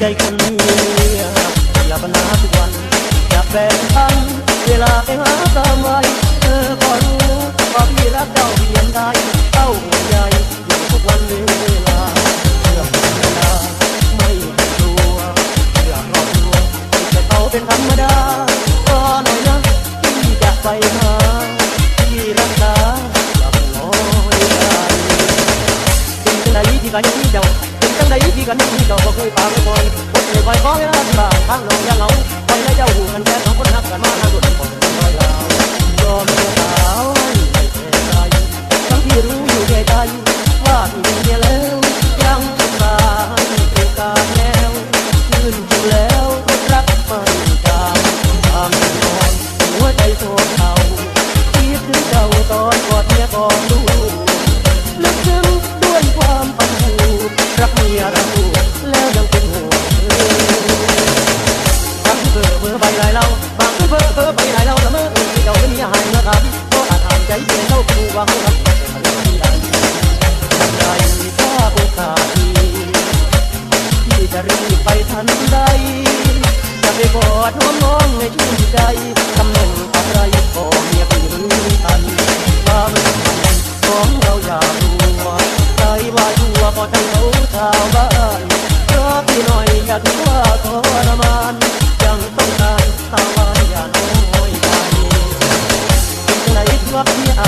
ใจคนเมียอย่าปัญหาทุกวันจะแบ่งปันเวลาไปหาตามไว้เธอก็รู้ว่าพี่รักเจ้าเพียงใดเต้าหัวใจอยู่ทุกวันเวลาเรื่องเวลาไม่กลัวเรื่องครอบครัวแต่เขาเป็นธรรมดาก็หน่อยนะที่จะไปหาที่รักษาอย่าน้อยใจเป็นจังใดที่กันที่เจ้า จังใดที่กันที่เจ้าบ่เคยปาไม่บ่อยอดเลยคอยขอเวลาที่บ้านทางลงยังเหงาคอยและเจ้าหูกันแค่สองคนนักกันมาทางดุจ วังรักที่ใดใจถ้าโอกาสดีที่จะรีบไปทันใด จะไปกอดน้องน้องในชื่ใจตำแหน่งอะไรก็เมียพี่รู้ทันความของเราอย่ารัวใจว่าชัวก็ทั้งเขาชาวบ้านราะพี่หน่อยอย่าถือว่าทรมานยังต้องการสาวานอย่าน้อยใจเป็นจังไดที่ว่าพี่อา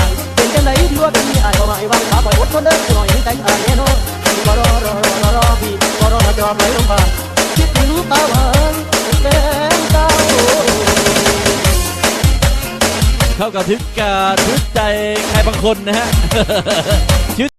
างขาปล่อยอดทนเด้อหน่อยให้ใจอายแน่นอนพี่ก็รอรอรอรอรอพี่ก็รอมาจอมไหลลงมาคิดถึงตาหวานเป็นเก่าเข้ากับทึกกาทึกใจใครบางคนนะฮะ